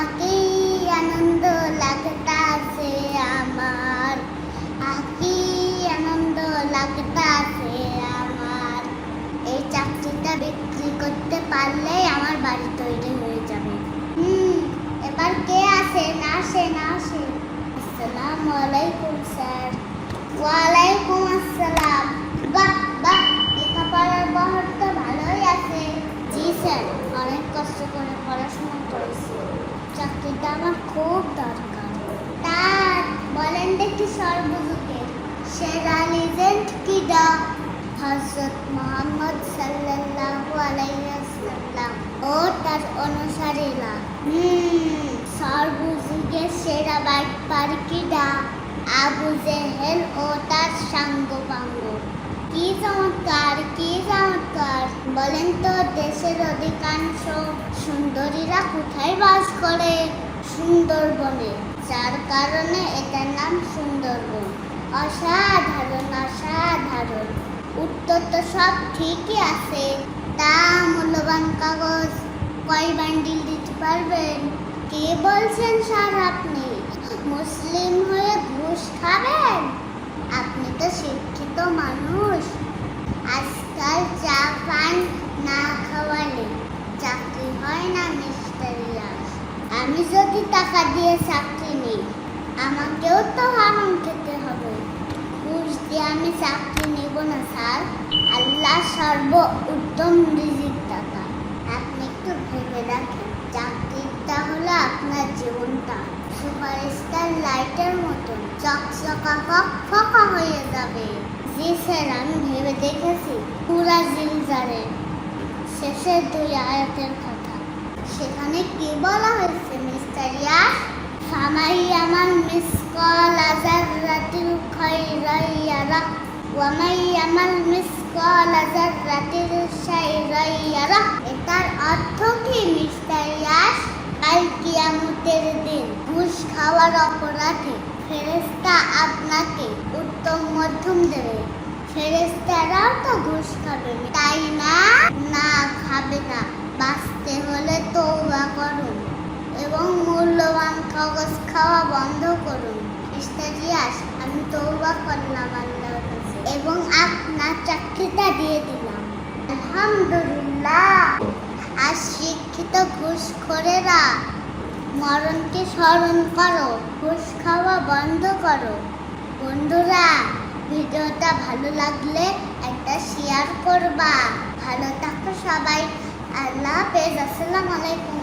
আকি আনন্দ লাগতাছে আমার। আকি আনন্দ লাগতাছে আমার। এই চাকরিটা বিক্রি করতে পারলেই আমার বাড়ি তৈরি হয়ে যাবে। হুম, এবার কে আসেন আসেন আসেন আসসালামু আলাইকুম, স্যার। ওয়ালাইকুম আসসালাম। বাহ বাহ, লেখাপড়ার বহর তো ভালোই আছে। জি, স্যার, অনেক কষ্ট করে পড়াশোনা করেছি। চাকরিটা আমার খুব দরকার। তার বলেন দেখি সর্বযুগের সেরা লিজেন্ড কিডা হজরত মোহাম্মদ সাল্লাল্লাহু আলাইহি ও তার অনুসারীরা হুম সর্বযুগের সেরা বাইক কিডা আবু জেহেল ও তার সাঙ্গ কি চমৎকার কি চমৎকার। বলেন তো, দেশের অধিকাংশ সুন্দরীরা কোথায় বাস করে? সুন্দরবনে। যার কারণে এটার নাম সুন্দরবন। অসাধারণ অসাধারণ। উত্তর তো সব ঠিকই আছে। তা মূল্যবান কাগজ কয় বান্ডিল দিতে পারবেন? কে বলছেন স্যার আপনি? মুসলিম হয়ে ঘুষ খাবেন? আপনি তো শিক্ষিত মানুষ আজকাল চা পান না খাওয়ালে চাকরি হয় না মিস্টার আমি যদি টাকা দিয়ে চাকরি নিই, আমাকেও তো হারাম খেতে হবে। ঘুষ দিয়ে আমি চাকরি নেব না, স্যার। আল্লাহ সর্ব উত্তম রিজিক টাকা আপনি একটু ভেবে রাখেন চাকরিটা হলো আপনার জীবনটা। সুপারস্টার লাইটের মতন চকচকা ফক ফকা হয়ে যাবে। জি, স্যার, আমি ভেবে দেখেছি। পুরা জিলজারে শেষের দুই আয়াতের কথা সেখানে কি বলা হয়েছে, মিস্টার ইয়াস? ফামাই আমার মিস কল মিসকল আজারাতিল খাইরাইয়ারা, ওয়ামাই আমার মিস কল মিসকল আজারাতিল শাইরাইয়ারা। এটার অর্থ কি, মিস্টার ইয়াস? কাল কিয়ামতের দিন ঘুষ খাওয়ার অপরাধে ফেরেস্তা আপনাকে উত্তম মধ্যম দেবে। ফেরেস্তারাও তো ঘুষ খাবে তাই না খাবে না বাঁচতে হলে তৌবা করুন এবং মূল্যবান কাগজ খাওয়া বন্ধ করুন। ইস্তাজিয়াস আমি তৌবা করলাম আল্লাহর কাছে এবং আপনার চাকরিটা দিয়ে দিলাম। আলহামদুলিল্লাহ। আর শিক্ষিত ঘুষখোরেরা মরণকে স্মরণ করো, ঘুষ খাওয়া বন্ধ করো। বন্ধুরা, ভিডিওটা ভালো লাগলে একটা শেয়ার করবা। ভালো থাকো সবাই। আল্লাহ হাফেজ, আসসালামু আলাইকুম।